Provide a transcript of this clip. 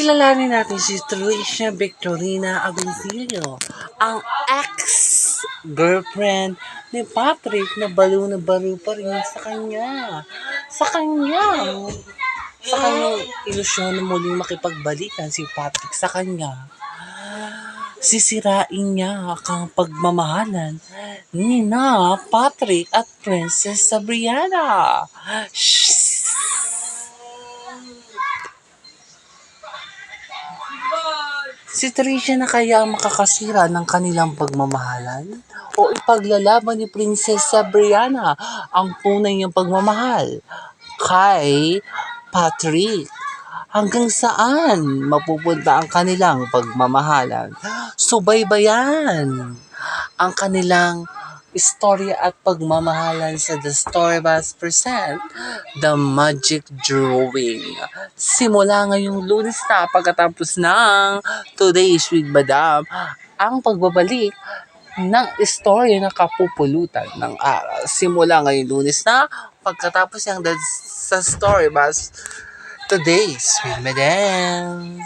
Kilalanin natin si Tricia Victorina Agoncillo, ang ex-girlfriend ni Patrick na baliw na baliw pa rin sa kanya. Sa kanya. Sa kanyang ilusyon na muling makipagbalikan si Patrick sa kanya. Sisirain niya ang pagmamahalan ni na Patrick at Princess Sabriana. Shh! Si Tricia na kaya ang makakasira ng kanilang pagmamahalan? O ipaglalaban ni Prinsesa Brianna ang tunay niyang pagmamahal kay Patrick? Hanggang saan mapupunta ang kanilang pagmamahalan? Subaybayan ang kanilang istorya at pagmamahalan sa The Storybus Present The Magic Drawing. Simula ngayong lunes na pagkatapos ng Today's with Madam ang pagbabalik ng istorya na kapupulutan ng araw. Simula ngayong lunes na pagkatapos ng The, sa Storybus Today's with Madam.